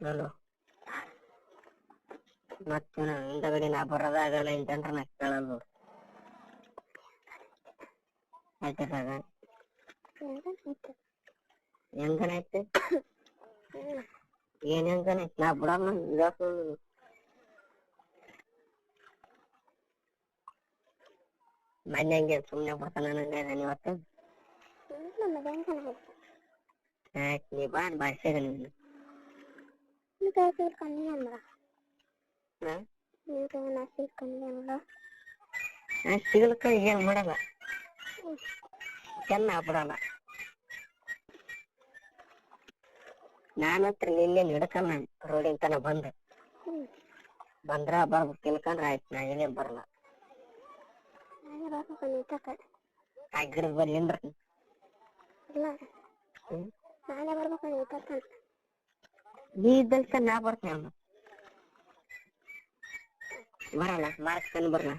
ಅಲ್ಲೋ ಮತ್ತೆ ಹಿಂದಗಡೆ ನಾ ಬರೋದಾಗಲ್ಲ ಇಂತಂದ್ರ ನಾ ಕೇಳಲ್ಲ ನೋಡು ಆಯ್ತದಾಗ ಹೆಂಗನೈತೆ ಏನ್ ಹೆಂಗನೈತೆ ನಾ ಬಿಡಲ್ಲ ಇದಾಕು ಮೊನ್ನೆ ಹಂಗೆ ಸುಮ್ನೆ ಬರ್ತಾನ ನಂಗೆ ಇವತ್ತು ನಮ್ಮದು ಹೆಂಗೆ ಆಯ್ತು ನೀ ಬಾ ಭಾಷೆಗ ನೀನು ಕಮ್ಮಿ ಅಂದ್ರ ಹಾ ನಾಸಿ ಕಮ್ಮಿ ಅಂದ್ರ ನಾ ಸಿಗಲ್ಕ ಏನ್ ಮಾಡಲ್ಲ. ಚೆನ್ನ ಬಿಡಲ್ಲ ನಾನತ್ರ ನಿನ್ನೆ ಹಿಡ್ಕಲ್ಲ ರೋಡಿನ ತನ ಬಂದ. ಬಂದ್ರೆ ಬಂದ್ರ ಬರ್ಬೇಕು ತಿಳ್ಕೊಂಡ್ರ ಆಯ್ತು ನಾ ಏನೇ ಬರಲ್ಲ. ನಾನೇ ಬರ್ಬೇಕು ನಿಂತಕ ಆ ಗಿಡದ ಬಲ್ಲಿ ನಿಂದ್ರ ಇಲ್ಲ. ಹ್ಮ್? ನಾನೇ ಬರ್ಬೇಕು ನಿಂತಕ ನೀ ಇದ್ದಂತ ನಾ ಬರ್ತೇನೆ ಅಮ್ಮ ಬರಲ್ಲ ಮಾರ್ಕ್ಸ್ತಾನೆ ಬರಲ್ಲ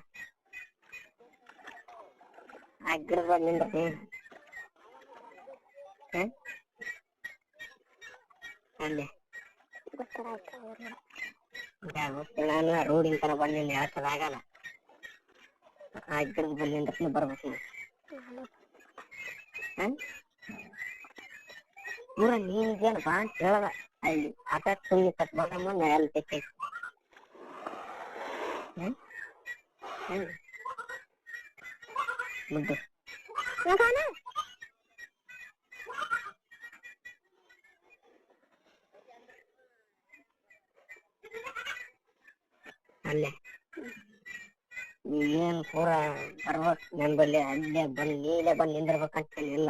ಆ ಗಿಡದ ಬಲ್ಲಿ ನಿಂದ್ರ ಹ್ಮ್ ಅಲ್ಲೇ ಗೊತ್ತಾರ ಆಯ್ತು ಅವ್ರು ನಾನು ರೋಡಿನ ತನ ಬಂದಿನಿ ಹೇಳ್ತದಾಗಲ್ಲ ಆ ಗಿಡದ ಬಲ್ಲಿ ನಿಂದ್ರ ಬರ್ಬೇಕು ನೀನು ನಾನು ಹ್ಮ್ ಪೂರ ನೀನ್ ಬಾ ಅಂತ ಹೇಳದ ಅಲ್ಲಿ ಆಟ ಸುಳ್ಳಿ ಕಟ್ ಬಂದಮ್ಮ ನಾ ಎಲ್ಲಿ ತೆಕ್ಕೆ ಹ್ಮ್ ಹ್ಮ್ ಮುದ್ದು ಮಗನ ಅಲ್ಲೇ ಏನ್ ಪೂರ ಬರ್ಬೇಕು ನನ್ ಬಲ್ಲಿ ಅಲ್ಲೇ ಬಂದ್ ನೀಲೇ ಬಂದ್ ನಿಂದಿರ್ಬೇಕಂತ ಇಲ್ಲ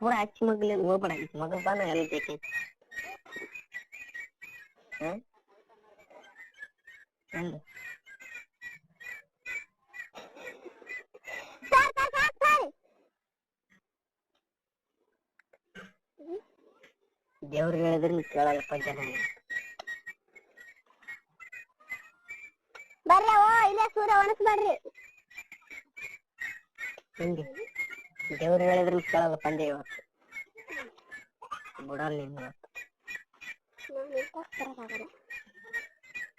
ಪೂರ ಹಚ್ಚಿ ಮಗ್ಲಿ ಹೋಗ್ಬೇಡ ಮಗ ಬಾನ ಎಲ್ಲಿ ಬೇಕೈತಿ ಹ್ಮ್ ದೇವ್ರಿಗೆ ಹೇಳಿದ್ರೆ ಕೇಳಲ್ಲಪ್ಪ ಜನ. ಬರ್ರಿ ಓ ಇಲ್ಲೇ ಸೂರ್ಯ ಒಣಸ್ಬೇಡ್ರಿ ಹಂಗೆ? ದೇವ್ರಿಗೆ ಹೇಳಿದ್ರು ಕೇಳಲ್ಲ ಪಂದ್ಯ ಇವತ್ತು. ಬಿಡಲ್ಲ ನೀನು ಇವತ್ತು.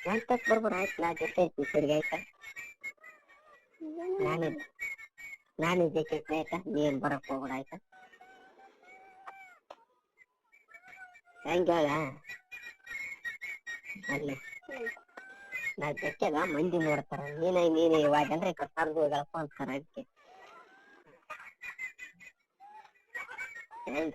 ನಾನು ತಕ್ ಬರ್ಬೇಡ ಆಯ್ತು ನಾ ಜೊತೆ ಇರ್ತೀನಿ ಸರಿ ಆಯ್ತಾ? ನಾನು ನಾನು ಜೊತೆ ಆಯ್ತಾ? ನೀನ್ ಬರಕ್ ಹೋಗ್ಬೇಡ ಆಯ್ತಾ? ಹೆಂಗ ಹೇಳ? ಅಲ್ಲಿ. ನಾ ಜೊತೆಗ ಮಂದಿ ನೋಡ್ತಾರ. ನೀನೇ ನೀನೇ ಇವಾಗ ಅಂದ್ರೆ ಕರ್ದು ಹೋಗಪ್ಪ ಅಂತಾರ ಅದಕ್ಕೆ. and